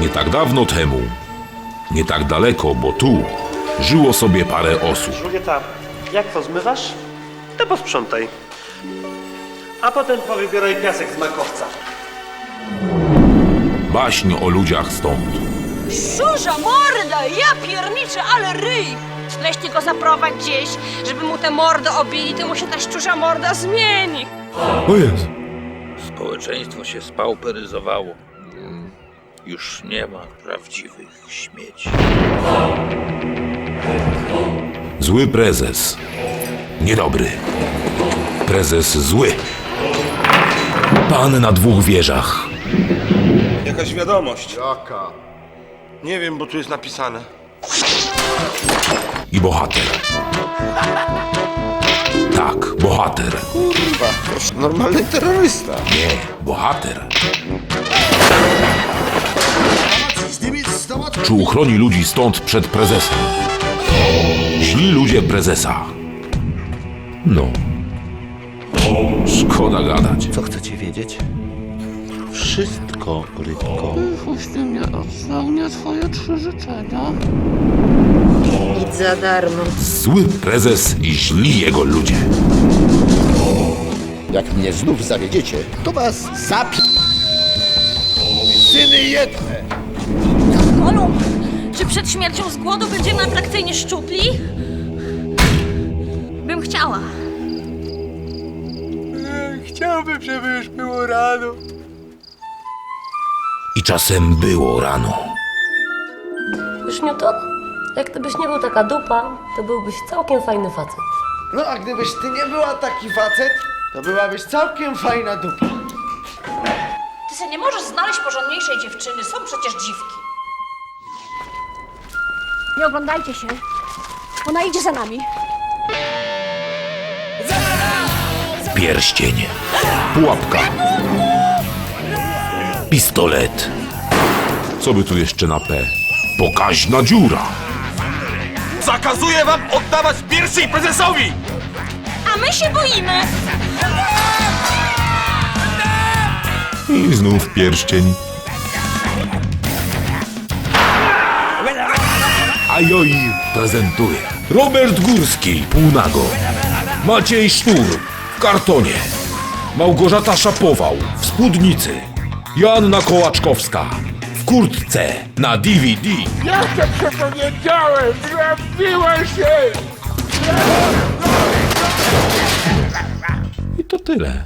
Nie tak dawno temu, nie tak daleko, bo tu żyło sobie parę osób. Julieta, jak to zmywasz? To posprzątaj. A potem powybieraj piasek z makowca. Baśń o ludziach stąd. Szurza morda, ja pierniczę, ale ryj! Weź go zaprowadź gdzieś, żeby mu tę mordę obili, to mu się ta szczurza morda zmieni. O jest. Społeczeństwo się spauperyzowało. Już nie ma prawdziwych śmieci. Zły prezes. Niedobry. Prezes zły. Pan na dwóch wieżach. Jakaś wiadomość. Jaka? Nie wiem, bo tu jest napisane. I bohater. Tak, bohater. Normalny terrorysta. Nie, bohater. Czy uchroni ludzi stąd przed prezesem? Źli ludzie prezesa. No. Szkoda gadać. Co chcecie wiedzieć? Wszystko, rybko. Puśćcie mnie, spełnię twoje trzy życzenia. Idź za darmo. Zły prezes i źli jego ludzie. Jak mnie znów zawiedziecie, to was zapi... Syny jedne! Przed śmiercią z głodu będziemy atrakcyjnie szczupli? Bym chciała. Chciałbym, żeby już było rano. I czasem było rano. Wiesz, Newton? Jak ty byś nie był taka dupa, to byłbyś całkiem fajny facet. No a gdybyś ty nie była taki facet, to byłabyś całkiem fajna dupa. Ty sobie nie możesz znaleźć porządniejszej dziewczyny, są przecież dziwki. Nie oglądajcie się. Ona idzie za nami. Pierścień. Pułapka. Pistolet. Co by tu jeszcze na P? Pokaźna dziura. Zakazuję wam oddawać pierścień prezesowi! A my się boimy! I znów pierścień. Ajoj prezentuje. Robert Górski, półnago. Maciej Sztur w kartonie. Małgorzata Szapował w spódnicy. Joanna Kołaczkowska w kurtce na DVD. Ja cię przepowiedziałem! Zrabiłem się! I to tyle.